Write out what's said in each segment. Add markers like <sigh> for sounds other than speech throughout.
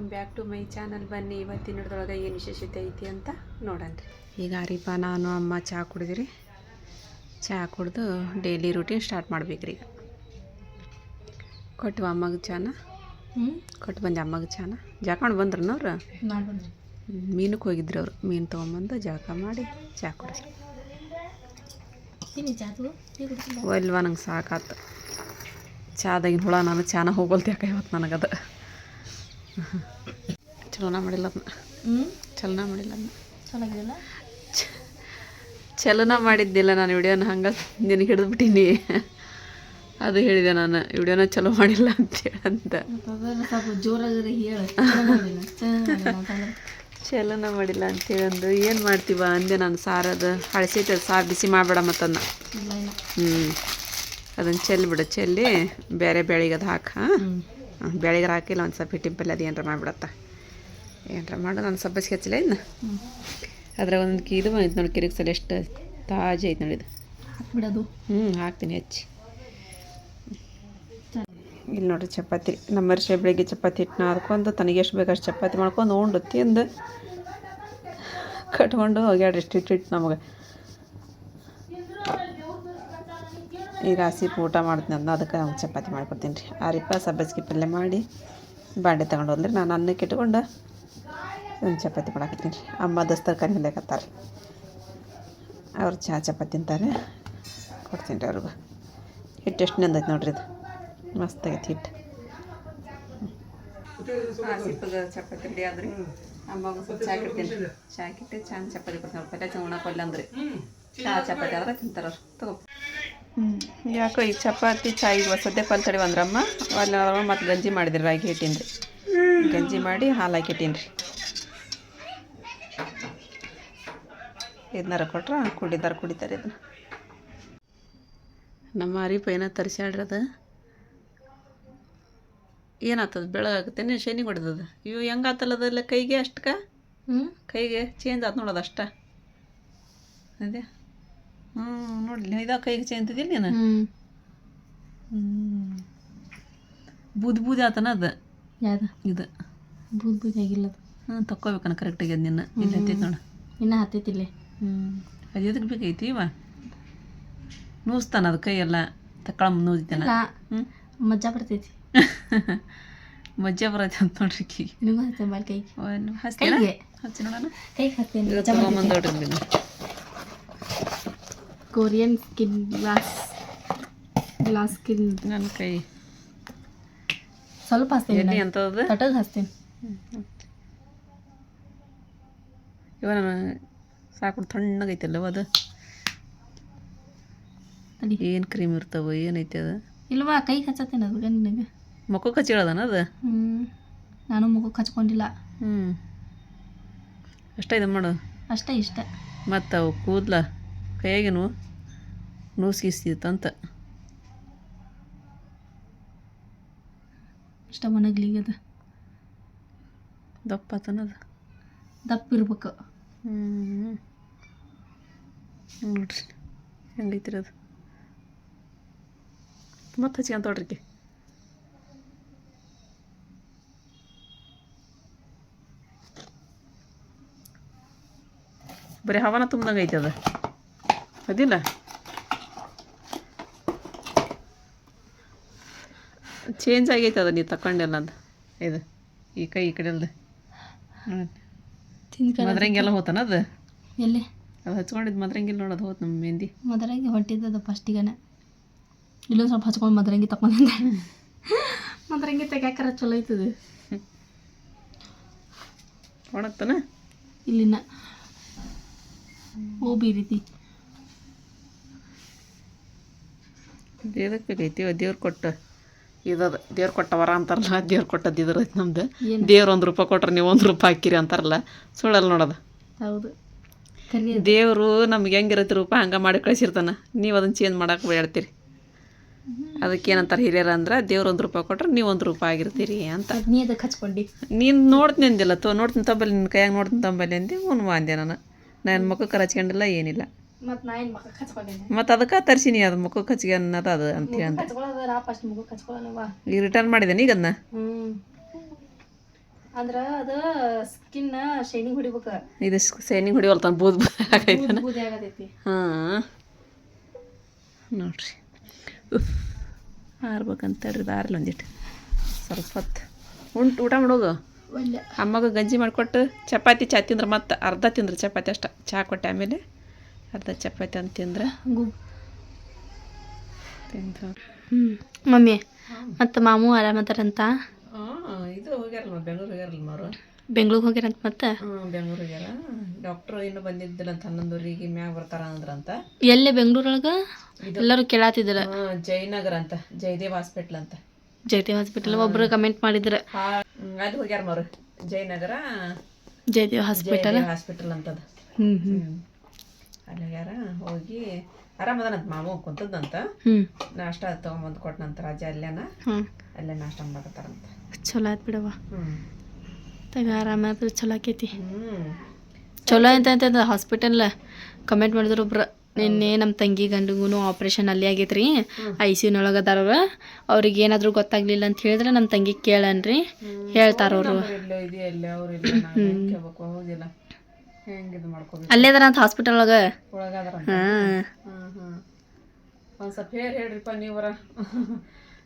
Welcome back to my channel. ಬನ್ನಿ ಇವತ್ತಿನ ಹಿಡ್ದೊಳಗೆ ಏನು ವಿಶೇಷತೆ ಐತಿ ಅಂತ ನೋಡನ್ರಿ ಈಗ ಅರಿಪ ನಾನು ಅಮ್ಮ ಚಹಾ ಕುಡಿದಿರಿ ಚಹಾ ಕುಡಿದು ಡೈಲಿ ರೂಟೀನ್ ಸ್ಟಾರ್ಟ್ ಮಾಡ್ಬೇಕ್ರಿ ಈಗ. ಕೊಟ್ಟು ಅಮ್ಮಗೆ ಚಾನ? ಹ್ಞೂ ಕೊಟ್ಟು ಬಂದೆ ಅಮ್ಮಗೆ ಚಾನ? ಜಾಕೊಂಡು ಬಂದ್ರನ ಅವ್ರು? ಮೀನಕ್ಕೆ ಹೋಗಿದ್ರು ಅವರು. ಮೀನು ತೊಗೊಂಬಂದು ಜಳಕ ಮಾಡಿ ಚಹಾ ಕುಡಿಸ್ರಿ ಒಲ್ವ ನಂಗೆ ಸಾಕಾತು. ಚಹಾದಾಗಿನ ಹುಳ ನಾನು ಚಾನ ಹೋಗಲ್ತು ಯಾಕೆ ಇವತ್ತು ನನಗದು. <laughs> ಚಲೋನ ಮಾಡಿಲ್ಲ ಅದನ್ನ ಹ್ಞೂ ಚಲನ ಮಾಡಿಲ್ಲ ಅದನ್ನ ಚಲನ ಮಾಡಿದ್ದಿಲ್ಲ ನಾನು ವಿಡಿಯೋನ ಹಂಗೆ ನಿನಗೆ ಹಿಡಿದ್ಬಿಟ್ಟೀನಿ. ಅದು ಹೇಳಿದೆ ನಾನು ವಿಡಿಯೋನ ಚಲೋ ಮಾಡಿಲ್ಲ ಅಂತೇಳಿ ಅಂತ ಮತ್ತು ಸ್ವಲ್ಪ ಜೋರಾಗಿ ಹೇಳು ಚಲನ ಮಾಡಿಲ್ಲ ಅಂತ ಅಂದು ಏನು ಮಾಡ್ತೀವ ಅಂದೆ ನಾನು ಸಾರದು ಹಳಸೈತೆ ಸಾರು ಬಿಸಿ ಮಾಡ್ಬೇಡ ಮತ್ತನ್ನ ಇಲ್ಲ ಹ್ಞೂ ಅದನ್ನು ಚೆಲ್ಲಿಬಿಡ ಚೆಲ್ಲಿ ಬೇರೆ ಬೆಳಿಗ್ಗೆ ಅದು ಹಾಕಿ ಹ್ಞೂ ಬೆಳಿಗ್ಗೆ ಹಾಕಿಲ್ಲ ಒಂದು ಸ್ವಲ್ಪ ಹಿಟ್ಟಿನ ಪಲ್ಲೆ ಅದು ಏನರ ಮಾಡಿಬಿಡತ್ತ. ಏನರ ಮಾಡು ನಾನು ಸಬ್ಬಸಿಗೆ ಹಚ್ಚಲ ಇನ್ನು. ಅದ್ರ ಒಂದು ಇದು ಬಂದಿತ್ತು ನೋಡಿ ಕಿರಿಕ್ ಸಲ ಎಷ್ಟು ತಾಜಾ ಐತೆ ನೋಡಿದು ಹಾಕ್ಬಿಡೋದು. ಹ್ಞೂ ಹಾಕ್ತೀನಿ ಹಚ್ಚಿ. ಇಲ್ಲಿ ನೋಡ್ರಿ ಚಪಾತಿ ನಮ್ಮ ವರ್ಷ ಬೆಳಿಗ್ಗೆ ಚಪಾತಿ ಹಿಟ್ಟು ನಾದ್ಕೊಂಡು ತನಗೆ ಎಷ್ಟು ಬೇಕಷ್ಟು ಚಪಾತಿ ಮಾಡ್ಕೊಂಡು ಉಂಡು ತಿಂದು ಕಟ್ಕೊಂಡು ಹೋಗ್ಯಾಡ್ರಿ ಇಷ್ಟು ಇಟ್ಟು ಹಿಟ್ಟು ನಮಗೆ. ಈಗ ಹಸಿಪ್ ಊಟ ಮಾಡ್ತೀನಿ ಅಂದ ಅದಕ್ಕೆ ನಾವು ಚಪಾತಿ ಮಾಡ್ಕೊಡ್ತೀನಿ ರೀ. ಆರಿಪ ಸಬ್ಬಸ್ಗಿ ಪಲ್ಯ ಮಾಡಿ ಬಾಂಡೆ ತಗೊಂಡು ಹೋದ್ರಿ ನಾನು ಅನ್ನಕ್ಕೆ ಇಟ್ಕೊಂಡು ಒಂದು ಚಪಾತಿ ಮಾಡಾಕತ್ತೀನಿ ರೀ. ಅಮ್ಮ ದಸ್ತರ್ಕಾರಿ ಹೊಲ್ಯಾಕತ್ತಾರೆ ಅವ್ರು ಚಹಾ ಚಪಾತಿ ತಿಂತಾರೆ. ಕೊಡ್ತೀನಿ ರೀ ಅವ್ರಿಗೂ. ಹಿಟ್ಟು ಎಷ್ಟು ನಂದೈತೆ ನೋಡ್ರಿ ಇದು? ಮಸ್ತ್ ಆಗೈತೆ ಹಿಟ್ಟು. ಚಪಾತಿ ರೆಡಿ ಆದ್ರಿ. ಅಮ್ಮ ಸ್ವಲ್ಪ ಚಹಾ ಇಡ್ತೀನಿ ಚಹಾ ಇಟ್ಟು ಚಾ ಚಪಾತಿ ಕೊಡ್ತೀನಿ. ಪಲ್ಯ ಉಣ್ಣಕ್ಕೊಲ್ಲ ಅಂದ್ರೆ. ಚಹಾ ಚಪಾತಿ ಆದ್ರೆ ತಿಂತಾರೆ ಅವ್ರು. ತಗೋ ಯಾಕೋ ಈಗ ಚಪಾತಿ ಚಾಯ್ ಈಗ ಸದ್ಯಕ್ಕೆ ಒಂದು ತಡಿ ಬಂದ್ರಮ್ಮ. ಅಲ್ಲಿ ಮತ್ತು ಗಂಜಿ ಮಾಡಿದ್ರಿ ರಾಗಿ ಹಿಟ್ಟಿನ್ರಿ ಗಂಜಿ ಮಾಡಿ ಹಾಲು ಹಾಕಿಟ್ಟಿನಿ ರೀ. ಇದನ್ನಾರ ಕೊಟ್ರೆ ಕುಡಿದಾರ ಕುಡಿತಾರೆ ಇದನ್ನ ನಮ್ಮ ಅರಿಪ ಏನೋ ತರಿಸ್ಯಾಡ್ರಿ ಅದು? ಏನಾಗ್ತದ ಬೆಳಗಾಗತ್ತೇನೆ ಶೈನಿ ಹೊಡೆದದ? ಇವು ಹೆಂಗೆ ಆತಲ್ಲದಲ್ಲ ಕೈಗೆ ಅಷ್ಟಕ್ಕ? ಹ್ಞೂ ಕೈಗೆ ಚೇಂಜ್ ಆತು ನೋಡೋದು ಅಷ್ಟೇ. ಅದೇ. ಹ್ಞೂ ನೋಡಿ ಇದ ಕೈಗೆ ಚೇಂಜ್ ಅಂತಿದ್ದಿಲ್ಲ ನೀನು? ಹ್ಞೂ ಬೂದಿ ಬೂದಿ ಆತನ ಅದು? ಯಾವ್ದು ಇದು. ಬೂದ್ ಬೂದಿ ಆಗಿಲ್ಲ ಅದು. ಹ್ಞೂ ತಕ್ಕೋಬೇಕನ ಕರೆಕ್ಟಾಗಿ ಅದು ನಿನ್ನ. ಇಲ್ಲ ಹತ್ತೈತೆ ನೋಡು. ಇನ್ನೂ ಹತ್ತೈತಿಲ್ಲೇ ಹ್ಞೂ ಅದು ಎದಕ್ಕೆ ಬೇಕೈತಿ ಇವ? ನೂಸ್ತಾನ ಅದು ಕೈಯೆಲ್ಲ. ತಕ್ಕಳ ನೂದಿತಾನ ಇಲ್ಲ. ಹ್ಞೂ ಮಜಾ ಬರ್ತೈತಿ. <laughs> ಮಜ್ಜ ಬರತ್ತೆ ಅಂತ ನೋಡ್ರಿ ಕಿ ನಿಮಗೂ ಹತ್ತೆ ಬಾಲ್ ಕೈಗೆ. ಕೈಗೆ. ಹಚ್ಚಿ ನೋಡೋಣ. ಕೈಗೆ ಹತ್ತೇನೆ ಇದು ಮಜಾ ಬರ್ತೈತಿ ತೊಗೊಂಬಂದು ನೋಡ್ರಿ Korean skin glass glass skin ನನ್ನ ಕೈ. ಸ್ವಲ್ಪ ಹಚ್ತೇನೆ ಅಂತ ಅದು ತಟಗ್ ಹಚ್ತೇನೆ. ಇವ ನಾನು ಸಾಕು ತಣ್ಣಗೈತಲ್ಲ ಅದು? ಏನು ಕ್ರೀಮ್ ಇರ್ತಾವ ಏನೈತಿ ಅದು? ಇಲ್ವಾ ಕೈ ಹಚ್ಚತ್ತೇನೆ ಅದು ನಿನಗೆ. ಮುಖಕ್ಕೆ ಹಚ್ಚಿಳದನ ಅದು? ಹ್ಞೂ ನಾನು ಮುಖಕ್ಕೆ ಕಚ್ಕೊಂಡಿಲ್ಲ ಹ್ಞೂ ಅಷ್ಟೇ ಇದು ಮಾಡು. ಅಷ್ಟೇ ಇಷ್ಟ. ಮತ್ತು ಅವು ಕೂದಲ? ಕೈಯಾಗೇನು ನೂಸ್ಗಿಸ್ತಿತ್ತಂತ ಇಷ್ಟ ಮನಗ್ಲಿಗದ ದಪ್ಪ ತನದ ದಪ್ಪ ಇರ್ಬೇಕು ಹ್ಞೂ ನೋಡ್ರಿ ಹೆಂಗೈತಿರಿ ಅದು? ಮತ್ತೆ ಹಚ್ಕೊಂತ ನೋಡ್ರಿ ಬರೀ ಹವಾನ ತುಂಬ್ದಂಗೆ ಐತೆ ಅದು. ಅದಿಲ್ಲ? ಚೇಂಜ್ ಆಗೈತೆ ಅದು ನೀವು ತಕೊಂಡಿಲ್ಲ ಅದು ಇದು ಈ ಕೈ ಈ ಕಡೆ ಮದ್ರಂಗೆಲ್ಲ ಹೋತನ ಅದು? ಎಲ್ಲಿ? ಅದು ಹಚ್ಕೊಂಡಿದ್ದು ಮದ್ರಂಗಿಲ್ಲ ನೋಡೋದು ಹೋತ್ ನಮ್ಮ ಮೆಹಂದಿ. ಮದರಂಗಿ ಹೊಟ್ಟಿದ್ದದು ಫಸ್ಟಿಗನ ಇಲ್ಲೊಂದು ಸ್ವಲ್ಪ ಹಚ್ಕೊಂಡು ಮದರಂಗಿ ತಕೊಂಡೆ ಮದರಂಗಿ ತೆಗ್ಯಾಕರ ಚಲೋ ಐತದ. ಒಣಗ್ತಾನ? ಇಲ್ಲಿನ. ಹೋಗಿ ಬೀರಿತಿ. ದೇವ್ರಕ್ಕೆ ಬೇಕೈತಿ ದೇವ್ರು ಕೊಟ್ಟ ಇದದ ದೇವ್ರು ಕೊಟ್ಟ ವರ ಅಂತಾರಲ್ಲ ದೇವ್ರು ಕೊಟ್ಟದ್ದು ಇದ್ರ ನಮ್ದು. ದೇವ್ರು ಒಂದು ರೂಪಾಯಿ ಕೊಟ್ರೆ ನೀವು ಒಂದು ರೂಪಾಯಿ ಹಾಕಿರಿ ಅಂತಾರಲ್ಲ ಸುಳ್ಳಲ್ಲ ನೋಡೋದು. ಹೌದು. ದೇವರು ನಮ್ಗೆ ಹೆಂಗಿರತ್ತೆ ರೂಪಾಯಿ ಹಂಗೆ ಮಾಡಿ ಕಳ್ಸಿರ್ತಾನ. ನೀವು ಅದನ್ನು ಚೇಂಜ್ ಮಾಡಕ್ಕೆ ಹೇಳ್ತೀರಿ ಅದಕ್ಕೆ ಏನಂತಾರೆ ಹಿರಿಯರ ಅಂದ್ರೆ ದೇವ್ರು ಒಂದು ರೂಪಾಯಿ ಕೊಟ್ರೆ ನೀವು ಒಂದು ರೂಪಾಯಿ ಆಗಿರ್ತೀರಿ ಅಂತ. ನೀ ಅದಕ್ಕೆ ಹಚ್ಕೊಂಡಿ ನೀನು ನೋಡ್ತೀನಿ ಅಂದಿಲ್ಲ ತೋ ನೋಡ್ತೀನಿ ತಂಬಲ್ಲಿ ನಿನ್ನ ಕೈಯಾಗ ನೋಡ್ತೀನಿ ತಂಬಲ್ಲಿ ಅಂದೆ ಹ್ಞೂ ಅಂದೆ ನಾನು. ನನ್ನ ಮುಖಕ್ಕೆ ಹಚ್ಕೊಂಡಿಲ್ಲ ಏನಿಲ್ಲ. ಮತ್ತು ನಾ ಏನು ಮಕ್ಕಕ್ಕೆ ಹಚ್ಕೊಂಡೇನೆ ಮತ್ತು ಅದಕ್ಕೆ ತರ್ಸಿನಿ ಅದು ಮುಖಕ್ಕೆ ಹಚ್ಗೆ ಅನ್ನದ ಅದು ಅಂತ. ಹೇಳಿ ಫಸ್ಟ್ ಮುಖಕ್ಕೆ ಹಚ್ಕೊಳ್ಳೋಣವಾ ಈಗ ರಿಟರ್ನ್ ಮಾಡಿದ್ದೇನೆ ಈಗ ಅದನ್ನ ಹ್ಞೂ ಅಂದ್ರೆ ಅದು ಸ್ಕಿನ್ ಶೈನಿಂಗ್ ಹೊಡಿಬೇಕ. ಇದು ಶೈನಿಂಗ್ ಹೊಡಿವಲ್ತ ಬೂದ್ ಬೂದ್ ಆಗೈತೆ ಬೂದಿ ಆಗತೈತಿ. ಹಾಂ. ನೋಡ್ರಿ. ಉಫ್. ಆರ್ಬೇಕಂತ ಹೇಳ್ರಿ ಬಾರ್ಲಿ ಒಂದಿಟ್ಟು ಸ್ವಲ್ಪ ಹೊತ್ತು ಉಂಟು ಊಟ ಮಾಡೋದು? ಒಳ್ಳೆ ಅಮ್ಮಗ ಗಂಜಿ ಮಾಡಿಕೊಟ್ಟು ಚಪಾತಿ ಚಾ ತಿಂದ್ರೆ ಮತ್ತೆ ಅರ್ಧ ತಿಂದ್ರೆ ಚಪಾತಿ ಅಷ್ಟ. ಚಾ ಕೊಟ್ಟೆ ಆಮೇಲೆ ಅರ್ಧ ಚಪಾತಿ ಅಂತ ತಿಂದ್ರೆ? ಹಂಗು ತಿಂದು ಹ್ಞೂ ಮಮ್ಮಿ ಮತ್ತು ಮಾಮು ಆರಾಮದಾರಂತ ಇದು ಹೋಗ್ಯಾರಲ್ಲ ಬೆಂಗ್ಳೂರು ಹೋಗ್ಯಾರಲ್ಲ ಮಾರು. ಬೆಂಗ್ಳೂರಿಗೆ ಹೋಗ್ಯಾರಂತ ಮತ್ತೆ? ಬೆಂಗ್ಳೂರು ಹೋಗ್ಯಾರ. ಡಾಕ್ಟ್ರು ಇನ್ನೂ ಬಂದಿದ್ದಿಲ್ಲ ಅಂತ ಹನ್ನೊಂದೂರಿಗೆ ಮ್ಯಾಗ ಬರ್ತಾರ ಅಂದ್ರಂತ. ಎಲ್ಲೇ ಬೆಂಗ್ಳೂರೊಳಗೆ ಎಲ್ಲರೂ ಕೇಳಾತಿದ್ರ ಜಯನಗರ ಅಂತ ಜಯದೇವ್ ಹಾಸ್ಪಿಟ್ಲ್ ಅಂತ. ಜಯದೇವ್ ಹಾಸ್ಪಿಟಲ್ ಒಬ್ರು ಕಮೆಂಟ್ ಮಾಡಿದ್ರ. ಅಲ್ಲಿ ಹೋಗ್ಯಾರ ಮಾರು. ಜಯನಗರ ಜಯದೇವ್ ಹಾಸ್ಪಿಟಲ್ ಹಾಸ್ಪಿಟಲ್ ಅಂತದ. ಹ್ಞೂ ಹ್ಞೂ ಹ್ಮ್ ಹೋಗಿ ಆರಾಮದನಂತ ಮಾವು ಕುಂತದಂತ ನಾಷ್ಟ ತೊಗೊಂಬಂದು ಕೊಟ್ಟನಂತ ರಾಜ ಅಲ್ಲೇನ. ಅಲ್ಲೇ ನಾಷ್ಟ ಮಾಡ್ತಾರಂತ ಚಲೋ ಆಯ್ತು ಬಿಡವ್ವ. ಹ್ಮ್. ತಗ ಆರಾಮಾದ್ರೆ ಚಲೋ ಆಕೈತಿ. ಚಲೋ ಅಂತ ಅಂತ ಹಾಸ್ಪಿಟಲ್ ಕಮೆಂಟ್ ಮಾಡಿದ್ರು ಒಬ್ರು ನಿನ್ನೆ ನಮ್ಮ ತಂಗಿ ಗಂಡಿಗೂ ಆಪ್ರೇಷನ್ ಅಲ್ಲಿ ಆಗೈತ್ರಿ ಐ ಸಿ ಯುನೊಳಗೆ ಅದಾರವ್ರು ಅವ್ರಿಗೆ ಏನಾದರೂ ಗೊತ್ತಾಗ್ಲಿಲ್ಲ ಅಂತ ಹೇಳಿದ್ರೆ ನಮ್ಮ ತಂಗಿ ಕೇಳನ್ರಿ. ಹೇಳ್ತಾರ ಹೆಂಗ್ ಇದು ಮಾಡ್ಕೋಬೇಕು? ಅಲ್ಲೇ ಅದಾರ ಅಂತ ಹಾಸ್ಪಿಟಲ್ ಒಳಗೆ? ಹಾಂ. ಒಂದ್ ಸ್ವಲ್ಪ ಹೇಳಿ ಹೇಳ್ರಿಪ್ಪ ನೀವರ.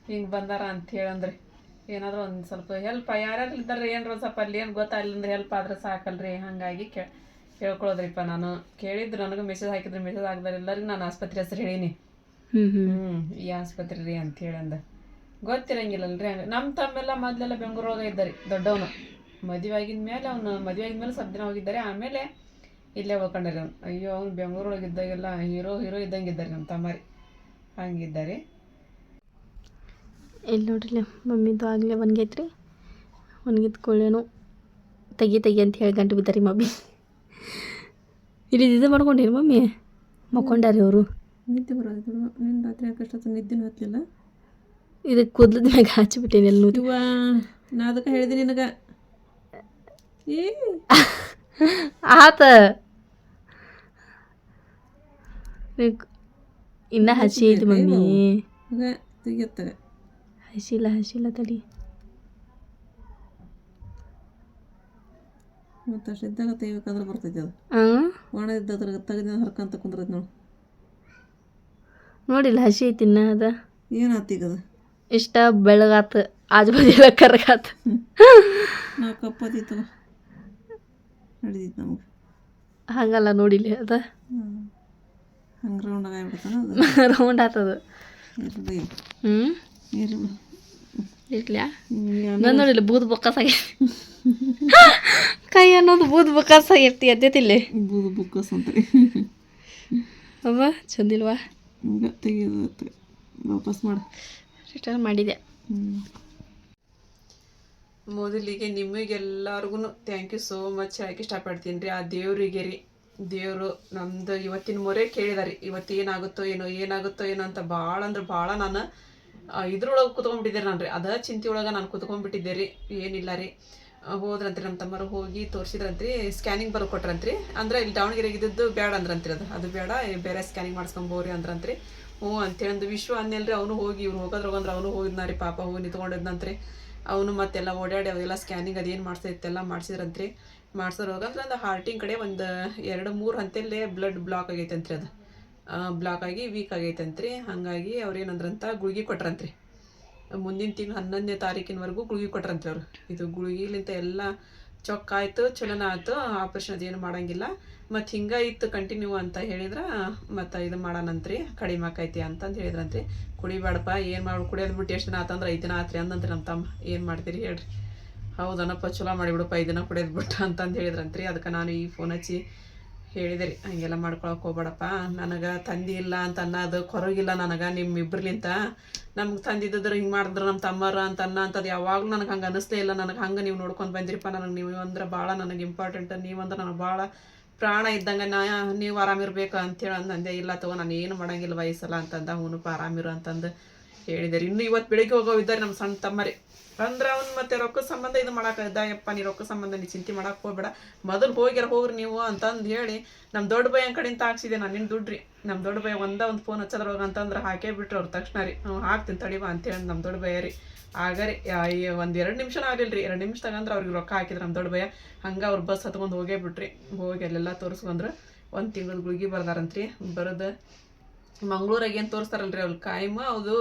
ಹಿಂಗೆ ಬಂದಾರ ಅಂತ ಹೇಳಂದ್ರಿ. ಏನಾದ್ರು ಒಂದು ಸ್ವಲ್ಪ ಹೆಲ್ಪ್ ಯಾರ್ಯಾರು ಇದ್ದಾರೆ ಏನ್ರ ಒಂದು ಸ್ವಲ್ಪ ಅಲ್ಲಿ ಏನು ಗೊತ್ತಾಗಲಿಲ್ಲ ಅಂದ್ರೆ ಹೆಲ್ಪ್ ಆದ್ರೆ ಸಾಕಲ್ರಿ. ಹಾಗಾಗಿ ಕೇ ನಾನು. ಕೇಳಿದ್ರು ನನಗೆ ಮೆಸೇಜ್ ಹಾಕಿದ್ರು ಮೆಸೇಜ್ ಹಾಕಿದ್ರೆ. ಎಲ್ಲರಿಗೂ ನಾನು ಆಸ್ಪತ್ರೆ ಹೆಸರು ಹೇಳೀನಿ. ಹ್ಞೂ ಈ ಆಸ್ಪತ್ರೆ ರೀ ಅಂತ ಹೇಳಂದ. ಗೊತ್ತಿರಂಗಿಲ್ಲಲ್ರಿ. ಹಂಗೆ ನಮ್ಮ ತಮ್ಮೆಲ್ಲ ಮೊದ್ಲೆಲ್ಲ ಬೆಂಗಳೂರೊಳಗೆ ಇದ್ದಾರೆ ದೊಡ್ಡವನು. ಮದುವೆ ಆಗಿದ ಮೇಲೆ ಅವನು ಮದುವೆ ಆಗಿದ ಮೇಲೆ ಸ್ವಲ್ಪ ದಿನ ಹೋಗಿದ್ದಾರೆ. ಆಮೇಲೆ ಇಲ್ಲೇ ಉಳ್ಕೊಂಡಾರೆ ಅವ್ನು. ಅಯ್ಯೋ ಅವ್ನು ಬೆಂಗಳೂರೊಳಗೆ ಇದ್ದಾಗೆಲ್ಲ ಹೀರೋ ಹೀರೋ ಇದ್ದಂಗೆ ಇದ್ದಾರೆ ನಮ್ಮ ತಮ್ಮರಿ. ಹಂಗಿದ್ದಾರೆ. ಇಲ್ಲಿ ನೋಡ್ರಿ ಮಮ್ಮಿದು ಆಗಲೇ ಒಣಗೈತ್ರಿ ಒಣಗಿದ ಕೊಳ್ಳೇನು ತೆಗಿ ತೆಗಿ ಅಂತ ಹೇಳಿ ಗಂಟು ಬಿದ್ದಾರಿ ಮಮ್ಮಿ. ಇಲ್ಲಿ ಇದು ಮಾಡ್ಕೊಂಡೇನು ಮಮ್ಮಿ? ಮಕ್ಕೊಂಡಾರಿ ಅವರು? ನಿದ್ದೆ ಬರೋದು ನಿನ್ನ ರಾತ್ರಿ ಕಷ್ಟ ನಿದ್ದೆ ಹತ್ತಲಿಲ್ಲ ಇದಕ್ಕೆ ಕೂದಲದ ಮ್ಯಾಗ ಹಚ್ಚಿಬಿಟ್ಟೇನೆ ಎಲ್ಲ ನಾ ಅದಕ್ಕೆ ಹೇಳಿದೆ ನಿನಗೆ. ಆತ ಇನ್ನ ಹಸಿ ಐತಿ ಮಮ್ಮಿ ಹಸಿಲ್ಲ ಹಸಿಲ್ಲ ತಡಿ ಮತ್ತು ಅಷ್ಟು ಇದ್ದಾಗ ತೆಗಿಬೇಕಾದ್ರೆ ಬರ್ತೈತಿ ಅದು ಒಣ ಇದ್ದದ್ರ ತೆಗೆದ ಹರ್ಕಂತ ಕುಂದ್ರೈತಿ ನೋಡು ನೋಡಿಲ್ಲ ಹಸಿ ಐತಿ ಇನ್ನ ಅದ ಏನಾತು ಈಗ ಅದು ಇಷ್ಟ ಬೆಳಗಾತು ಆಜು ಬಾಜು ಎಲ್ಲ ಕರಗಾತ ನಾ ಕಪ್ಪದಿತ್ತು ನಡಿದಿತ್ತು ನಮಗೆ. ಹಂಗಲ್ಲ ನೋಡಿಲ್ಲ ಅದ. ಹಂಗೆ ರೌಂಡ್ ಆಗ್ಬಿಡ್ತಾನ ಅದು. ರೌಂಡ್ ಆತದ. ಇರ್ಲಿ. ಹ್ಞೂ ಇರ್ಲಿ. ಇರ್ಲ್ಯಾ ನಾನು ನೋಡಿಲ್ಲ ಬೂದ್ ಬೊಕ್ಕಸ್ ಆಗಿ ಕೈ ಅನ್ನೋದು ಬೂದ್ ಬೊಕ್ಕಸ್ ಆಗಿರ್ತಿ ಎದ್ದೈತಿಲ್ಲಿ ಬೂದು ಬುಕ್ಕಸ್ ಅಂತಾರೆ ಅವ ಚಂದಿಲ್ವಾ ತೆಗಿಯೋದು ವಾಪಸ್ ಮಾಡು. ರಿಟರ್ನ್ ಮಾಡಿದೆ. ಹ್ಞೂ ಮೊದಲಿಗೆ ನಿಮಗೆಲ್ಲರಿಗೂ ಥ್ಯಾಂಕ್ ಯು ಸೋ ಮಚ್ ಹೇಳಕ್ಕೆ ಇಷ್ಟಪಡ್ತೀನಿ ರೀ. ಆ ದೇವರಿಗೆ ರೀ ದೇವರು ನಮ್ದು ಇವತ್ತಿನ ಮೊರೆ ಕೇಳಿದಾರೆ ಇವತ್ತು ಏನಾಗುತ್ತೋ ಏನೋ ಏನಾಗುತ್ತೋ ಏನೋ ಅಂತ ಭಾಳ ಅಂದ್ರೆ ಭಾಳ ನಾನು ಇದ್ರೊಳಗೆ ಕುತ್ಕೊಂಡ್ಬಿಟ್ಟಿದ್ದೆ ನಾನು ರೀ ಅದ ಚಿಂತೆ ಒಳಗೆ ನಾನು ಕುತ್ಕೊಂಡ್ಬಿಟ್ಟಿದ್ದೆ ರೀ. ಏನಿಲ್ಲ ರೀ. ಹೋದ್ರಂತ್ರಿ ನಮ್ಮ ತಮ್ಮರು ಹೋಗಿ ತೋರಿಸಿದ್ರಂತ್ರಿ ಸ್ಕ್ಯಾನಿಂಗ್ ಬರೋ ಕೊಟ್ರಂತ್ರಿ. ಅಂದ್ರೆ ಇಲ್ಲಿ ದಾವಣಗೆರೆಗೆ ಇದ್ದದ್ದು ಬೇಡ ಅಂದ್ರಂತ್ರಿ ಅದು. ಅದು ಬೇಡ ಬೇರೆ ಸ್ಕ್ಯಾನಿಂಗ್ ಮಾಡಿಸ್ಕೊಂಬೋರಿ ಅಂದ್ರಂತ್ರಿ. ಹ್ಞೂ ಅಂತೇಳಿ ವಿಶ್ವ ಅನ್ನೆಲ್ರಿ. ಅವನು ಹೋಗಿ, ಇವ್ರು ಹೋಗೋದ್ರಾಗಂದ್ರೆ ಅವನು ಹೋಗಿದ್ನಾರಿ ಪಾಪ. ಹೋಗಿ ನಿಂತ್ಕೊಂಡಿದ್ನಂತ್ರಿ. ಅವನು ಮತ್ತೆಲ್ಲ ಓಡಾಡಿ ಅವೆಲ್ಲ ಸ್ಕ್ಯಾನಿಂಗ್ ಅದೇನು ಮಾಡ್ಸೈತೆಲ್ಲ ಮಾಡಿಸಿದ್ರಂತ್ರಿ. ಮಾಡ್ಸೋರು ಹೋಗಂದ್ರೆ ಒಂದು ಹಾರ್ಟಿನ ಕಡೆ ಒಂದು ಎರಡು ಮೂರು ಹಂತಲ್ಲೇ ಬ್ಲಡ್ ಬ್ಲಾಕ್ ಆಗೈತಂತ್ರಿ ಅದು. ಬ್ಲಾಕ್ ಆಗಿ ವೀಕ್ ಆಗೈತಂತ್ರಿ. ಹಾಗಾಗಿ ಅವ್ರು ಏನಂದ್ರಂತ ಗುಳಿಗೆ ಕೊಟ್ರಂತ್ರಿ. ಮುಂದಿನ ತಿಂಗಳು ಹನ್ನೊಂದನೇ ತಾರೀಕಿನವರೆಗೂ ಗುಳಿಗೆ ಕೊಟ್ರಂತ್ರಿ ಅವರು. ಇದು ಗುಳ್ಗಿಲಿಂತ ಎಲ್ಲ ಚೊಕ್ಕ ಆಯ್ತು, ಚಲೋನ ಆಯ್ತು, ಆಪ್ರೇಷನ್ ಅದೇನು ಮಾಡಂಗಿಲ್ಲ. ಮತ್ತು ಹಿಂಗೆ ಇತ್ತು ಕಂಟಿನ್ಯೂ ಅಂತ ಹೇಳಿದ್ರೆ, ಮತ್ತು ಇದು ಮಾಡೋಣಂತ್ರಿ ಕಡಿಮೆ ಆಕೈತಿ ಅಂತಂದು ಹೇಳಿದ್ರಂತ್ರಿ. ಕುಡಿಬೇಡಪ್ಪ, ಏನು ಮಾಡಿ, ಕುಡಿಯೋದು ಬಿಟ್ಟು ಎಷ್ಟು ದಿನ ಆತಂದ್ರೆ ಐದು ದಿನ ಆತ್ರಿ ಅಂದಂತ್ರಿ ನಮ್ಮ ತಮ್ಮ. ಏನು ಮಾಡ್ತೀರಿ ಹೇಳ್ರಿ. ಹೌದನಪ್ಪ, ಚಲೋ ಮಾಡಿಬಿಡಪ್ಪ, ಐದು ದಿನ ಕುಡಿಯೋದು ಬಿಟ್ಟು ಅಂತಂದು ಹೇಳಿದ್ರಂತ್ರಿ. ಅದಕ್ಕೆ ನಾನು ಈ ಫೋನ್ ಹಚ್ಚಿ ಹೇಳಿದೆ ರೀ, ಹಂಗೆಲ್ಲ ಮಾಡ್ಕೊಳಕ್ಕೆ ಹೋಗ್ಬೇಡಪ್ಪ. ನನಗೆ ತಂದಿ ಇಲ್ಲ ಅಂತ ಅನ್ನೋದು ಕೊರಗಿಲ್ಲ ನನಗೆ ನಿಮ್ಮ ಇಬ್ಬರ್ಲಿಂತ ನಮ್ಗೆ ತಂದಿದ್ದಿದ್ರೆ ಹಿಂಗೆ ಮಾಡಿದ್ರು ನಮ್ಮ ತಮ್ಮರ ಅಂತ ಅನ್ನ ಅಂತದು ಯಾವಾಗಲೂ ನನಗೆ ಹಂಗೆ ಅನ್ನಿಸ್ತೇ ಇಲ್ಲ. ನನಗೆ ಹಂಗೆ ನೀವು ನೋಡ್ಕೊಂಡು ಬಂದಿರಪ್ಪ. ನನಗೆ ನೀವು ಅಂದ್ರೆ ಭಾಳ ನನಗೆ ಇಂಪಾರ್ಟೆಂಟ್ ನೀವಂದ್ರೆ ನನಗೆ ಭಾಳ ಪ್ರಾಣ ಇದ್ದಂಗೆ ನಾ, ನೀವು ಆರಾಮಿರ್ಬೇಕು ಅಂತೇಳಿ ಅಂದೆ ಇಲ್ಲ ತಗೋ, ನಾನು ಏನು ಮಾಡಂಗಿಲ್ಲ ವಯಸ್ಸಲ್ಲ ಅಂತಂದ. ಹೂನಪ್ಪ ಆರಾಮಿರು ಅಂತಂದು. ಹೇಳಿದಾರೆ ಇನ್ನು ಇವತ್ತು ಬೆಳಿಗ್ಗೆ ಹೋಗೋ ಇದ್ದಾರೆ ನಮ್ಮ ಸಣ್ಣ ತಮ್ಮರೇ. ಅಂದ್ರೆ ಅವ್ನು ಮತ್ತೆ ರೊಕ್ಕ ಸಂಬಂಧ ಇದು ಮಾಡಕ್ಕೆ ಇದ್ದಾಯಪ್ಪ ನೀ ರೊಕ್ಕ ಸಂಬಂಧ ನೀ ಚಿಂತೆ ಮಾಡಕ್ಕೆ ಹೋಗ್ಬೇಡ. ಮೊದಲು ಹೋಗ್ಯಾರ, ಹೋಗ್ರಿ ನೀವು ಅಂತಂದು ಹೇಳಿ ನಮ್ಮ ದೊಡ್ಡ ಬೈಯನ್ ಕಡೆಯಿಂದ ಹಾಕ್ಸಿದೆ ನಾನು ನಿನ್ನ ದುಡ್ರಿ. ನಮ್ಮ ದೊಡ್ಡ ಬೈ ಒಂದ ಒಂದು ಫೋನ್ ಹಚ್ಚದ್ರ ಅಂತಂದ್ರೆ ಹಾಕೇ ಬಿಟ್ರು ಅವ್ರು ತಕ್ಷಣ ರೀ. ನಾವು ಹಾಕ್ತೀನಿ ತಡಿವಾ ಅಂತೇಳಿ ನಮ್ಮ ದೊಡ್ಡ ಬಯ್ಯ ರೀ. ರೀ ಒಂದು ಎರಡು ನಿಮಿಷನೂ ಆಗಲಿಲ್ಲ ರೀ. ಎರಡು ನಿಮಿಷ ತಗಂದ್ರೆ ಅವ್ರಿಗೆ ರೊಕ್ಕ ಹಾಕಿದ್ರು ನಮ್ಮ ದೊಡ್ಡ ಭಯ. ಹಂಗೆ ಅವ್ರು ಬಸ್ ಹತ್ಕೊಂಡು ಹೋಗೇ ಬಿಟ್ರಿ. ಹೋಗಿ ಅಲ್ಲೆಲ್ಲ ತೋರಿಸ್ಕೊಂಡ್ರು. ಒಂದು ತಿಂಗಳ ಗುಳಿಗೆ ಬರ್ದಾರಂತ್ರಿ. ಬರೋದು ಮಂಗ್ಳೂರಾಗ ಏನು ತೋರಿಸ್ತಾರಲ್ರಿ ಅವ್ರು ಕಾಯಮ ಅದು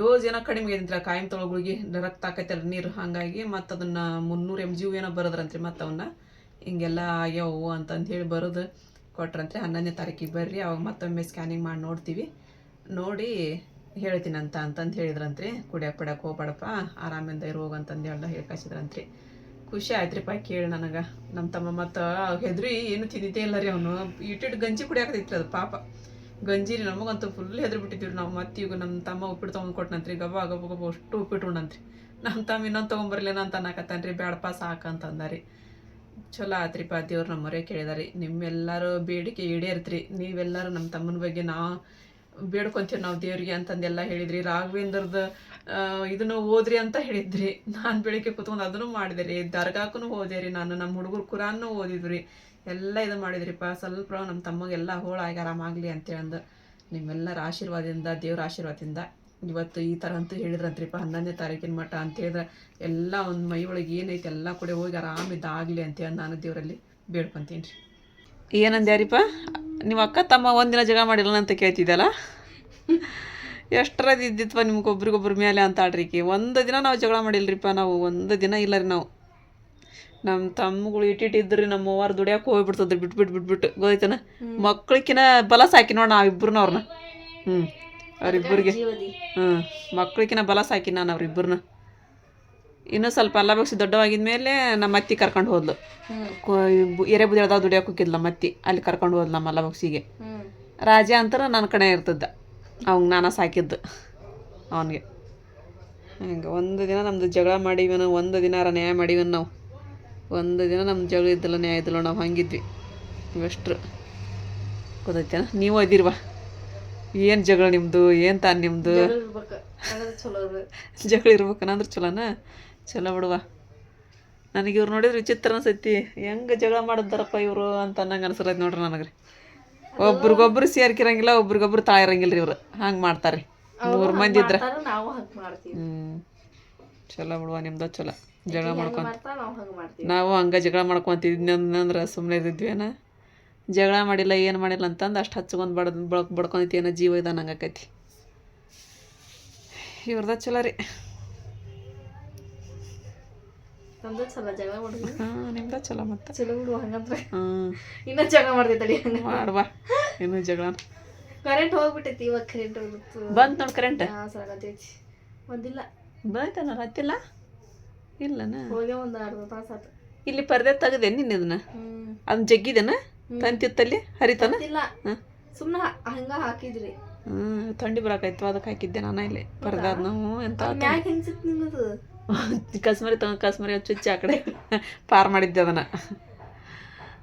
ಡೋಸ್ ಏನೋ ಕಡಿಮೆ ಆಗಿದ್ರಿ ಕಾಯಂ ತೊಳಗುಳಿಗೆ. ರಕ್ತ ಆಕೈತಲ್ಲ ನೀರು. ಹಾಗಾಗಿ ಮತ್ತು ಅದನ್ನು ಮುನ್ನೂರು ಎಂ ಜಿ ಏನೋ ಬರೋದ್ರಂತ್ರಿ ಮತ್ತು ಅವನ್ನ ಹಿಂಗೆಲ್ಲ ಆಗ್ಯಾವು ಅಂತಂದು ಹೇಳಿ ಬರೋದು ಕೊಟ್ರಂತ್ರಿ. ಹನ್ನೊಂದನೇ ತಾರೀಕಿಗೆ ಬರ್ರಿ. ಅವಾಗ ಮತ್ತೊಮ್ಮೆ ಸ್ಕ್ಯಾನಿಂಗ್ ಮಾಡಿ ನೋಡ್ತೀವಿ. ನೋಡಿ ಹೇಳ್ತೀನಿ ಅಂತ ಅಂತಂದು ಹೇಳಿದ್ರಂತ್ರಿ. ಕುಡಿಯಕ್ಕೆ ಬಿಡಕ್ಕೆ ಹೋಗ್ಬೇಡಪ್ಪ. ಆರಾಮಿಂದ ಇರು ಹೋಗು ಅಂತಂದು ಎಲ್ಲ ಹೇಳಿ ಕಳಿಸಿದ್ರಂತ್ರಿ. ಖುಷಿ ಆಯ್ತ್ರಿಪ್ಪ ಕೇಳಿ ನನಗೆ. ನಮ್ಮ ತಮ್ಮ ಮತ್ತು ಹೆದ್ರಿ ಏನು ತಿಂದಿದ್ದೇ ಇಲ್ಲ ರೀ ಅವನು. ಇಟ್ಟಿಟ್ಟು ಗಂಜಿ ಕುಡಿಯಾಕತೈತ್ರಿ ಅದು ಪಾಪ. ಗಂಜಿ ರೀ ನಮಗಂತೂ ಫುಲ್ ಹೆದರ್ಬಿಟ್ಟಿದ್ದೀವಿ ನಾವು ಮತ್ತೆ ಈಗ ನಮ್ಮ ತಮ್ಮ ಉಪ್ಪಿಟ್ಟು ತೊಗೊಂಡು ಕೊಟ್ಟನಂತ್ರಿ ಗಬ ಗಬ ಗಬ ಅಷ್ಟು ಉಪ್ಪಿಟ್ಟು ಉಣ್ಣಂತ್ರಿ ನಮ್ಮ ತಮ್ಮ ಇನ್ನೊಂದು ತೊಗೊಂಬರ್ಲೇನ ಅಂತ ಅನ್ನಕತ್ತಾನ್ರಿ. ಬೇಡಪ್ಪ ಸಾಕಂತಂದಾರಿ ಚಲೋ ಆತ್ರಿಪ್ಪ ದೇವ್ರು ನಮ್ಮ ಮೊರೆ ಕೇಳಿದಾರಿ. ನಿಮ್ಮೆಲ್ಲರೂ ಬೇಡಿಕೆ ಈಡೇರ್ತ್ರಿ. ನೀವೆಲ್ಲರೂ ನಮ್ಮ ತಮ್ಮನ ಬಗ್ಗೆ ನಾ ಬೇಡ್ಕೊಂತೀವಿ ನಾವು ದೇವ್ರಿಗೆ ಅಂತಂದೆಲ್ಲ ಹೇಳಿದ್ರಿ. ರಾಘವೇಂದ್ರದ ಇದನ್ನು ಓದ್ರಿ ಅಂತ ಹೇಳಿದ್ರಿ. ನಾನು ಬೆಳಿಗ್ಗೆ ಕೂತ್ಕೊಂಡು ಅದನ್ನು ಮಾಡಿದೆ ರೀ. ದರ್ಗಾಕ್ಕೂ ಓದೆ ನಾನು. ನಮ್ಮ ಹುಡುಗರು ಕುರಾನ್ನು ಓದಿದ್ರಿ ಎಲ್ಲ ಇದು ಮಾಡಿದ್ರಿಪ್ಪ. ಸ್ವಲ್ಪ ನಮ್ಮ ತಮ್ಮಗೆಲ್ಲ ಹೋಳಾಗಿ ಆರಾಮಾಗಲಿ ಅಂತೇಳಿ ಅಂದು ನಿಮ್ಮೆಲ್ಲರ ಆಶೀರ್ವಾದದಿಂದ ದೇವ್ರ ಆಶೀರ್ವಾದದಿಂದ ಇವತ್ತು ಈ ಥರ ಅಂತೂ ಹೇಳಿದ್ರಂತ್ರಿಪ್ಪ. ಹನ್ನೊಂದನೇ ತಾರೀಕಿನ ಮಠ ಅಂತ ಹೇಳಿದ್ರೆ ಎಲ್ಲ ಒಂದು ಮೈ ಒಳಗೆ ಏನೈತೆ ಎಲ್ಲ ಕೂಡ ಹೋಗಿ ಆರಾಮಿದ್ದಾಗಲಿ ಅಂತೇಳಿ ನಾನು ದೇವರಲ್ಲಿ ಬೇಡ್ಕೊತೀನಿ. ರೀ ಏನಂದ್ಯಾರಿಪ್ಪ ನಿಮ್ಮ ಅಕ್ಕ ತಮ್ಮ ಒಂದಿನ ಜಗ ಮಾಡಿಲ್ಲ ಅಂತ ಕೇಳ್ತಿದ್ದಲ್ಲ ಎಷ್ಟರದ್ದು ಇದ್ದಿತ್ವ ನಿಮ್ಗೆ ಒಬ್ರಿಗೊಬ್ರ ಮೇಲೆ ಅಂತ ಆಡ್ರಿಕಿ. ಒಂದು ದಿನ ನಾವು ಜಗಳ ಮಾಡಿಲ್ಲರಿಪ್ಪ ನಾವು. ಒಂದು ದಿನ ಇಲ್ಲ ರೀ ನಾವು. ನಮ್ಮ ತಮ್ಮಗಳು ಇಟ್ಟಿಟ್ಟಿದ್ರಿ ನಮ್ಮ ಅವ್ವಾರ ದುಡಿಯಕ್ಕೆ ಹೋಗ್ಬಿಡ್ತದ್ರಿ ಬಿಟ್ಬಿಟ್ಟು ಬಿಟ್ಬಿಟ್ಟು ಗೊತ್ತೈತನ ಮಕ್ಳಿಕಿನ ಬಲ ಸಾಕಿ ನೋಡಿ ನಾವು ಇಬ್ಬರನ್ನ ಅವ್ರನ್ನ ಹ್ಞೂ ಅವ್ರಿಬ್ಬರಿಗೆ ಹ್ಞೂ ಮಕ್ಳಿಕಿನ ಬಲ ಸಾಕಿ ನಾನು ಅವ್ರಿಬ್ಬರನ್ನ ಇನ್ನೂ ಸ್ವಲ್ಪ ಎಲ್ಲ ಬಗ್ಸಿ ದೊಡ್ಡವಾಗಿದ ಮೇಲೆ ನಮ್ಮ ಅತ್ತಿ ಕರ್ಕೊಂಡು ಹೋದ್ಲು. ಎರೆ ದುಡಿಯಕ್ಕೆ ದುಡಿಯೋಕೆ ಹೋಗಿದ್ಲ ಮತ್ತಿ ಅಲ್ಲಿ ಕರ್ಕೊಂಡು ಹೋದ್ಲು ನಮ್ಮ ಅಲ್ಲ ಬಗ್ಸಿಗೆ. ರಾಜ ಅಂತರ ನನ್ನ ಕಡೆ ಇರ್ತದ ಅವ್ನ ನಾನು ಸಾಕಿದ್ದು. ಅವನಿಗೆ. ಹಂಗೆ ಒಂದು ದಿನ ನಮ್ದು ಜಗಳ ಮಾಡಿವನು ಒಂದು ದಿನ ನ್ಯಾಯ ಮಾಡಿವನು ನಾವು. ಒಂದು ದಿನ ನಮ್ಮ ಜಗಳ ಇದ್ದಲ್ಲ ನ್ಯಾಯ ಇದ್ದಲ್ಲ ನಾವು ಹಂಗಿದ್ವಿ. ಇವೆಷ್ಟ್ರು ಗೊತ್ತೈತೇನ ನೀವು ಅದಿರ್ವಾ. ಏನು ಜಗಳ ನಿಮ್ಮದು ಏನು ತಾನು ನಿಮ್ಮದು ಜಗಳ <laughs> ಇರ್ಬೇಕನ್ನಂದ್ರೆ ಚಲೋನ? ಚಲೋ ಬಿಡುವ. ನನಗೆ ಇವ್ರು ನೋಡಿದ್ರೆ ವಿಚಿತ್ರ ಅನ್ಸೈತಿ. ಹೆಂಗೆ ಜಗಳ ಮಾಡಿದ್ದಾರಪ್ಪ ಇವರು ಅಂತ ಅನ್ನಂಗೆ ಅನ್ಸಲೈತಿ ನೋಡ್ರಿ ನನಗೆ ರೀ ಒಬ್ರಿಗೊಬ್ರು ಸೇರ್ಕಿರಂಗಿಲ್ಲ ಒಬ್ರಿಗೊಬ್ರು ತಾಯಿರಂಗಿಲ್ಲ ರೀ ಇವ್ರು. ಹಂಗೆ ಮಾಡ್ತಾರೆ. ಮೂರು ಮಂದಿ ಇದ್ರೆ. ಹ್ಞೂ ಚಲೋ ಬಿಡುವ ನಿಮ್ದು ಚಲೋ. ಜಗಳ ಮಾಡ್ಕೊಂತ ನಾವು ಹಂಗೆ ಜಗಳ ಮಾಡ್ಕೊತಿದ್ನಿ ಅಂದ್ರೆ ಸುಮ್ಮನೆ ಇದ್ದಿದ್ವೇನ ಜಗಳ ಮಾಡಿಲ್ಲ ಏನು ಮಾಡಿಲ್ಲ ಅಂತಂದು ಅಷ್ಟು ಹಚ್ಕೊಂಡ್ ಬಡ್ ಬಳ್ಕ್ ಬಡ್ಕೊಂಡೈತಿ ಏನೋ? ಜೀವ ಇದೆ ಆಕೈತಿ. ಇವ್ರದ ಚಲೋ ರೀ. ನಿಮ್ದ ಚಲೋ ಮತ್ತೆ? ಚಲೋ ಬಿಡು ಹಂಗಂದ್ರೆ ಇನ್ನ ಜಗಳ ಮಾಡ್ತೈತಡಿ ಹಂಗೆ ಮಾಡುವ ಇನ್ನೂ ಜಗಳ ಕರೆಂಟ್ ಹೋಗ್ಬಿಟ್ಟೈತಿ ಇವಾಗ ಕರೆಂಟ್ ಬಂತು ನೋಡಿ ಕರೆಂಟ್ ಒಂದಿಲ್ಲ. ಬಂತನ ಹತ್ತಿಲ್ಲ? ಇಲ್ಲನ? ಹೋಗಿ ಒಂದು ಅರ್ಧ ತಾಸು ಆತು. ಇಲ್ಲಿ ಪರ್ದೆ ತೆಗ್ದೆ ನಿನ್ನ ಇದನ್ನ? ಹ್ಮ್. ಅದನ್ನ ಜಗ್ಗಿದನ? ತಂತಿತ್ತಲ್ಲಿ ಹರಿತನ? ಇಲ್ಲ ಸುಮ್ಮನೆ ಹಂಗ ಹಾಕಿದ್ರಿ. ಹ್ಞೂ ಥಂಡಿ ಬರಾಕೈತು ಅದಕ್ಕೆ ಹಾಕಿದ್ದೆ ನಾನು ಇಲ್ಲಿ. ಪರ್ದೆ ನಾವು ಎಂತ ಮ್ಯಾಗ ಹೆಂಗ್ಸಿತ್ ನಿಮ್ಮದು <laughs> ಕಸ್ಮರಿ ತಗೊಂಡು ಕಸ್ಮರಿ ಚುಚ್ಚಿ ಆ ಕಡೆ <laughs> ಪಾರ್ ಮಾಡಿದ್ದೆ ಅದನ್ನ.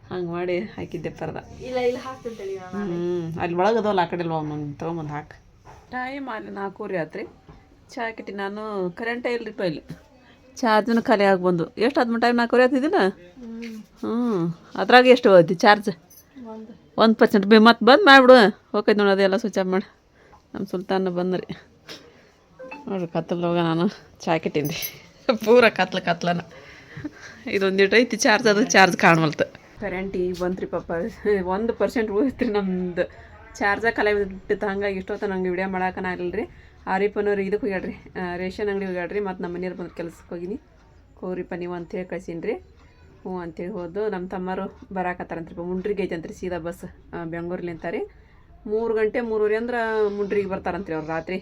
ಹಂಗೆ ಮಾಡಿ ಹಾಕಿದ್ದೆ ಪರದ. ಇಲ್ಲ ಇಲ್ಲ ಹಾಕ್ತಿದ್ದೇಳಿ ನಾನು. ಹ್ಞೂ ಅಲ್ಲಿ ಒಳಗೆ ಅದಾವಲ್ಲ ಆ ಕಡೆ ಅಲ್ವಾ ಒಂದು ತೊಗೊಂಬಂದು ಹಾಕಿ. ಟೈಮ್ ಅಲ್ಲಿ ನಾಲ್ಕೂವರೆ ಆತ್ರಿ. ಚಾ ಕಿಟ್ಟಿ ನಾನು ಕರೆಂಟೇ ಇಲ್ರಿಪ್ಪ ಇಲ್ಲಿ ಚಾರ್ಜನು ಖಾಲಿ ಆಗಿ ಬಂದು ಎಷ್ಟು? ಆದ್ಮೇಲೆ ಟೈಮ್ ನಾಲ್ಕೂವರೆ ಆತಿದ್ದೀನ ಹ್ಞೂ ಅದ್ರಾಗ ಎಷ್ಟು ಹೋಯ್ತು ಚಾರ್ಜ್? ಒಂದು ಪರ್ಸೆಂಟ್ ಬಿ, ಮತ್ತೆ ಬಂದು ಮಾಡಿಬಿಡು. ಹೋಗೈತೆ ನೋಡಿ, ಅದೆಲ್ಲ ಸ್ವಿಚ್ ಆಫ್ ಮಾಡಿ. ನಮ್ಮ ಸುಲ್ತಾನ ಬಂದ್ರಿ. ನೋಡ್ರಿ ಹೋಗ ನಾನು. ಕಟ್ಟಿನಿ ಪೂರ ಕತ್ಲ, ಕತ್ಲನ. ಇದೊಂದಿಟ್ಟು ಐತಿ ಚಾರ್ಜ್, ಅದು ಚಾರ್ಜ್ ಕಾಣವಲ್ತು. ಕರೆಂಟ್ ಈಗ ಬಂತ್ರಿ ಪಾಪ. ಒಂದು ಪರ್ಸೆಂಟ್ ಉಳಿತ್ರಿ ನಮ್ದು. ಚಾರ್ಜ ಕಲೆ ಬಿಟ್ಟಿತ್ತು ಹಂಗಾಗಿ ಇಷ್ಟೊತ್ತ ನಂಗೆ ವಿಡಿಯೋ ಮಾಡಾಕನ ಆಗಲಿಲ್ಲ ಆರಿಪನವ್ರು ಇದಕ್ಕೆ ಹೋಗ್ಯಾಡ್ರಿ ರೇಷನ್ ಅಂಗಡಿ ಹೋಗ್ಯಾಡ್ರಿ ಮತ್ತು ನಮ್ಮ ಮನೆಯವ್ರು ಬಂದು ಕೆಲ್ಸಕ್ಕೆ ಹೋಗಿನಿ. ಕೋರಿಪ್ಪ ನೀವು ಅಂತೇಳಿ ಕಳ್ಸೀನಿ ರೀ ಹ್ಞೂ ಅಂತೇಳಿ ಹೋದು ನಮ್ಮ ತಮ್ಮರು ಬರಾಕತ್ತಾರಂತ್ರಿಪ್ಪ. ಮುಂಡ್ರಿಗೆ ಐತಂತ್ರಿ ಸೀದಾ ಬಸ್ ಬೆಂಗಳೂರ್ಲಿಂತ ರೀ ಮೂರು ಗಂಟೆ ಮೂರುವರೆ ಅಂದ್ರೆ ಮುಂಡ್ರಿಗೆ ಬರ್ತಾರಂತ್ರಿ ಅವ್ರು ರಾತ್ರಿ.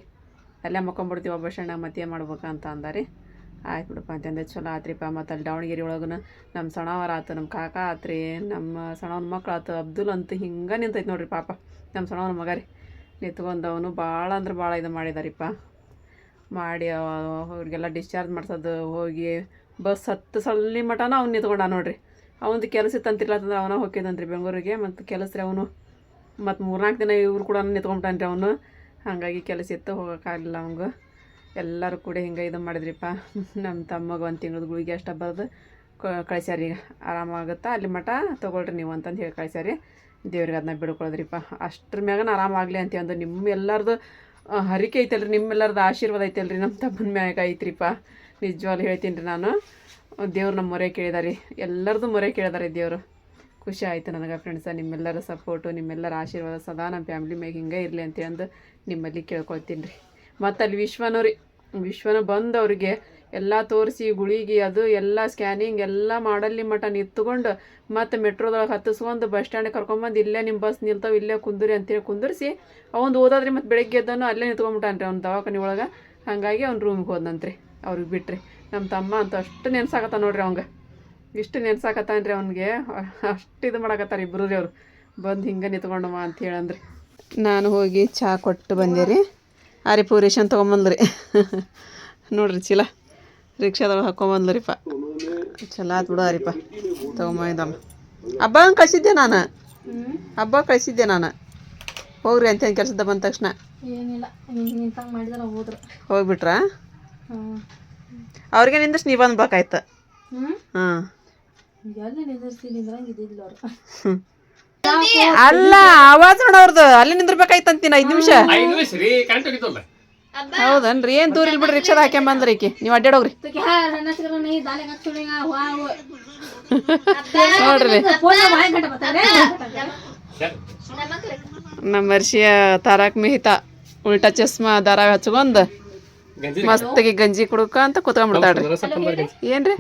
ಅಲ್ಲೇ ಮಕ್ಕೊಂಬಿಡ್ತೀವಿ. ಒಬ್ಬ ಸಣ್ಣ ಮತ್ತೆ ಮಾಡ್ಬೇಕಂತ ಅಂದಾರಿ. ಆಯ್ತು ಬಿಡಪ್ಪ ಅಂತಂದೆ ಚಲೋ ಆತ್ರಿಪ್ಪ. ಮತ್ತು ಅಲ್ಲಿ ದಾವಣಗೆರೆ ಒಳಗೂ ನಮ್ಮ ಸಣ್ಣವರ ಆತು ನಮ್ಮ ಕಾಕ ಆತ್ರಿ. ನಮ್ಮ ಸಣ್ಣವನ ಮಕ್ಳು ಆತು. ಅಬ್ದುಲ್ ಅಂತ ಹಿಂಗೆ ನಿಂತೈತೆ ನೋಡ್ರಿ ಪಾಪ. ನಮ್ಮ ಸಣವನ ಮಗ ರೀ. ನಿಂತ್ಕೊಂಡವನು ಭಾಳ ಅಂದ್ರೆ ಭಾಳ ಇದು ಮಾಡಿದಾರಿಪ್ಪ. ಮಾಡಿ ಅವ- ಅವ್ರಿಗೆಲ್ಲ ಡಿಸ್ಚಾರ್ಜ್ ಮಾಡ್ಸೋದು, ಹೋಗಿ ಬಸ್ ಹತ್ತು ಸಲ್ಲಿ ಮಟನ ಅವ್ನು ನಿಂತ್ಕೊಂಡ ನೋಡ್ರಿ. ಅವನದು ಕೆಲಸ ತಂತಿರ್ಲ ಅಂತಂದ್ರೆ ಅವನ ಹೋಗಿದ್ದಂತ್ರಿ ಬೆಂಗಳೂರಿಗೆ. ಮತ್ತು ಕೆಲಸ ರೀ ಅವನು. ಮತ್ತು ಮೂರ್ನಾಲ್ಕು ದಿನ ಇವ್ರು ಕೂಡ ನಿಂತ್ಕೊಂಬಿಟ್ಟಾನ್ರಿ ಅವನು. ಹಾಗಾಗಿ ಕೆಲಸ ಇತ್ತು, ಹೋಗೋಕ್ಕಾಗಲಿಲ್ಲ ಅವನಿಗೆ. ಎಲ್ಲರೂ ಕೂಡ ಹಿಂಗೆ ಇದು ಮಾಡಿದ್ರಿಪ್ಪ. ನಮ್ಮ ತಮ್ಮಗೆ ಒಂದು ತಿಂಗಳದ ಗುಳಿಗೆ ಅಷ್ಟು ಬರೆದು ಕಳಿಸ್ಯಾರ ಆರಾಮಾಗುತ್ತಾ? ಅಲ್ಲಿ ಮಠ ತೊಗೊಳ್ರಿ ನೀವು ಅಂತಂದು ಹೇಳಿ ಕಳಿಸ್ಯಾರಿ. ದೇವ್ರಿಗೆ ಅದನ್ನ ಬಿಡ್ಕೊಳ್ಳೋದ್ರಿಪ್ಪ. ಅಷ್ಟ್ರ ಮ್ಯಾಗನ ಆರಾಮಾಗಲಿ ಅಂತ ಅಂದು ನಿಮ್ಮ ಎಲ್ಲರದು ಹರಿಕೆ ಐತಲ್ರಿ, ನಿಮ್ಮೆಲ್ಲರದು ಆಶೀರ್ವಾದ ಐತಲ್ರಿ ನಮ್ಮ ತಮ್ಮನ ಮ್ಯಾಗ ಐತ್ರಿಪ್ಪ. ನಿಜವಾಗ್ಲೂ ಹೇಳ್ತೀನಿ ರೀ ನಾನು. ದೇವ್ರು ನಮ್ಮ ಮೊರೆ ಕೇಳಿದಾರೆ. ಎಲ್ಲರದು ಮೊರೆ ಕೇಳಿದಾರೆ ದೇವರು. ಖುಷಿ ಆಯಿತು ನನಗೆ ಫ್ರೆಂಡ್ಸ ನಿಮ್ಮೆಲ್ಲರ ಸಪೋರ್ಟು ನಿಮ್ಮೆಲ್ಲರ ಆಶೀರ್ವಾದ ಸದಾ ನಮ್ಮ ಫ್ಯಾಮ್ಲಿ ಮ್ಯಾಗ ಹಿಂಗೆ ಇರಲಿ ಅಂತ ನಿಮ್ಮಲ್ಲಿ ಕೇಳ್ಕೊಳ್ತೀನಿ ರೀ. ಮತ್ತು ಅಲ್ಲಿ ವಿಶ್ವನೂ ರೀ. ವಿಶ್ವನ ಬಂದು ಅವ್ರಿಗೆ ಎಲ್ಲ ತೋರಿಸಿ, ಗುಳಿಗೆ ಅದು, ಎಲ್ಲ ಸ್ಕ್ಯಾನಿಂಗ್ ಎಲ್ಲ ಮಾಡಲ್ಲಿ ಮಟ ನಿಂತ್ಕೊಂಡು ಮತ್ತು ಮೆಟ್ರೋದೊಳಗೆ ಹತ್ತಿಸ್ಕೊಂಡು ಬಸ್ ಸ್ಟ್ಯಾಂಡಿಗೆ ಕರ್ಕೊಂಬಂದು ಇಲ್ಲೇ ನಿಮ್ಮ ಬಸ್ ನಿಲ್ತಾವೆ, ಇಲ್ಲೇ ಕುಂದುರಿ ಅಂತೇಳಿ ಕುಂದಿರಿಸಿ ಅವ್ನು ಓದಾದ್ರಿ ಮತ್ತು ಬೆಳಗ್ಗೆ ಎದ್ದನು ಅಲ್ಲೇ ನಿಂತ್ಕೊಂಬಿಟ್ಟಾನ್ರಿ ಅವ್ನು ದವಾಖಾನೆ ಒಳಗೆ. ಹಾಗಾಗಿ ಅವ್ನು ರೂಮ್ಗೆ ಹೋದಂತ್ರಿ ಅವ್ರಿಗೆ ಬಿಟ್ರಿ. ನಮ್ಮ ತಮ್ಮ ಅಂತ ಅಷ್ಟು ನೆನ್ಸಾಕತ್ತ ನೋಡ್ರಿ ಅವಂಗೆ. ಇಷ್ಟು ನೆನ್ಸಾಕತ್ತಾನ್ರಿ ಅವ್ನಿಗೆ. ಅಷ್ಟು ಇದು ಮಾಡಕತ್ತಾರ ಇಬ್ಬರು ರೀ ಅವರು. ಬಂದು ಹಿಂಗೆ ನಿಂತ್ಕೊಂಡಮ್ಮ ಅಂತ ಹೇಳಂದ್ರಿ. ನಾನು ಹೋಗಿ ಚಹಾ ಕೊಟ್ಟು ಬಂದೆ ರೀ. ಆರಿ ಪೂರೇಶನ್ ತೊಗೊಂಬಂದ್ರಿ. ನೋಡ್ರಿ ಚೀಲ. ರಿಕ್ಷಾದೊಳಗೆ ಹಾಕೊಂಬಂದ್ಲರಿಪ್ಪ ಚಲೋ ಆತು ಬಿಡು ಆರಿಪ್ಪ ತೊಗೊಂಬಂದಮ್ಮ ಹಬ್ಬ ಕಳಿಸಿದ್ದೆ ನಾನು? ಹಬ್ಬ ಕಳಿಸಿದ್ದೆ ನಾನು? ಹೋಗ್ರಿ ಅಂತ ಕೆಲಸದ ಬಂದ ತಕ್ಷಣ. ಏನಿಲ್ಲ ಹಿಂಗೆ ನಿಂತಂಗೆ ಮಾಡಿದ್ರೆ ಹೋದ್ರು. ಹೋಗ್ಬಿಟ್ರಾ? ಅವ್ರಿಗೆ ನಿಂದಷ್ಟು ನೀವು ಬಂದ್ಬೇಕಾಯ್ತು ಹಾಂ. ಅಲ್ಲ ಆವಾಜ್ ನೋಡೋರ್ದು ಅಲ್ಲಿ ನಿಂದಿರ್ಬೇಕಾಯ್ತಂತೀನಿ ಐದು ನಿಮಿಷ? ಹೌದನ್ರಿ? ಏನ್ ದೂರ ಬಿಡ್ರಿ ರಿಕ್ಷಾದ ಹಾಕ್ಯಂಬಂದ್ರಿ ಈಕಿ. ನೀವು ಅಡ್ಡಾಡೋಗ್ರಿ ನೋಡ್ರಿ. ನಮ್ಮ ವರ್ಷಿಯ ತಾರಕ್ ಮೆಹಿತಾ ಉಲ್ಟಾ ಚಸ್ಮಾ ದಾರ ಹಚ್ಕೊಂಡ್ ಮಸ್ತಿಗೆ ಗಂಜಿ ಕುಡುಕ ಅಂತ ಕುತ್ಕೊಂಡ್ಬಿಡ್ತಾಳ್ರಿ. ಏನ್ರಿ?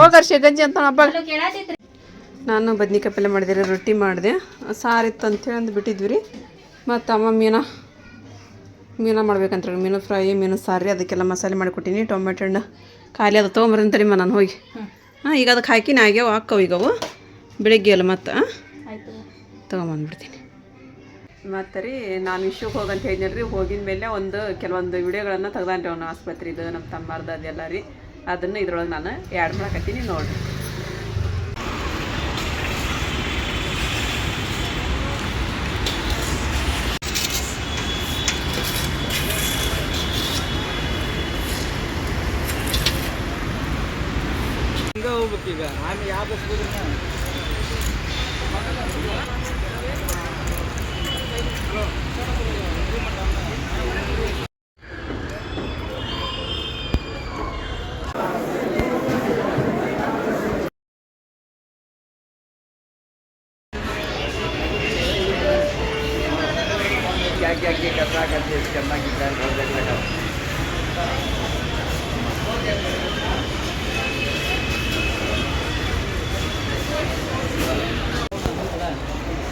ಹೋಗರ್ಷ ಗಂಜಿ. ಅಂತ ಹಬ್ಬ. ನಾನು ಬದ್ನಿಕಾಯಿ ಪಲ್ಯ ಮಾಡಿದೆ ರೊಟ್ಟಿ ಮಾಡಿದೆ. ಸಾರಿತ್ತು ಅಂತೇಳಿ ಅಂದು ಬಿಟ್ಟಿದ್ವಿ ರೀ. ಮತ್ತು ಅಮ್ಮ ಮೀನಾ ಮೀನ ಮಾಡ್ಬೇಕಂತ ಹೇಳಿ ಮೀನು ಫ್ರೈ ಮೀನು ಸಾರಿ ಅದಕ್ಕೆಲ್ಲ ಮಸಾಲೆ ಮಾಡಿಕೊಟ್ಟಿನಿ ಟೊಮೆಟೊ ಹಣ್ಣು ಖಾಲಿ ಅದು ತೊಗೊಂಬರ್ತೀನಿ ತಡಿಮ್ಮ ನಾನು ಹೋಗಿ. ಹಾಂ ಈಗ ಅದಕ್ಕೆ ಹಾಕಿನ ಆಗ್ಯಾವ ಹಾಕೋ ಈಗ ಅವು. ಬೆಳಿಗ್ಗೆ ಅಲ್ಲ ಮತ್ತು ಆಯ್ತು. ತೊಗೊಂಬಂದ್ಬಿಡ್ತೀನಿ. ಮತ್ತು ರೀ ನಾನು ವಿಶ್ವಕ್ಕೆ ಹೋಗಂತ ಹೇಳಿದ್ನಲ್ಲ ರೀ ಹೋಗಿದ ಮೇಲೆ ಒಂದು ಕೆಲವೊಂದು ವಿಡಿಯೋಗಳನ್ನು ತೆಗ್ದಾನ್ರಿ ಅವನು ಆಸ್ಪತ್ರೆದು ನಮ್ಮ ತಮ್ಮರ್ದು ಅದೆಲ್ಲ ರೀ. ಅದನ್ನು ಇದ್ರೊಳಗೆ ನಾನು ಆ್ಯಡ್ ಮಾಡಕತ್ತೀನಿ ನೋಡಿರಿ. ಹೋಗ್ಬೇಕೀಗ क्या क्या करना करते करना कितना घर देख लगा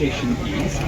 Station East,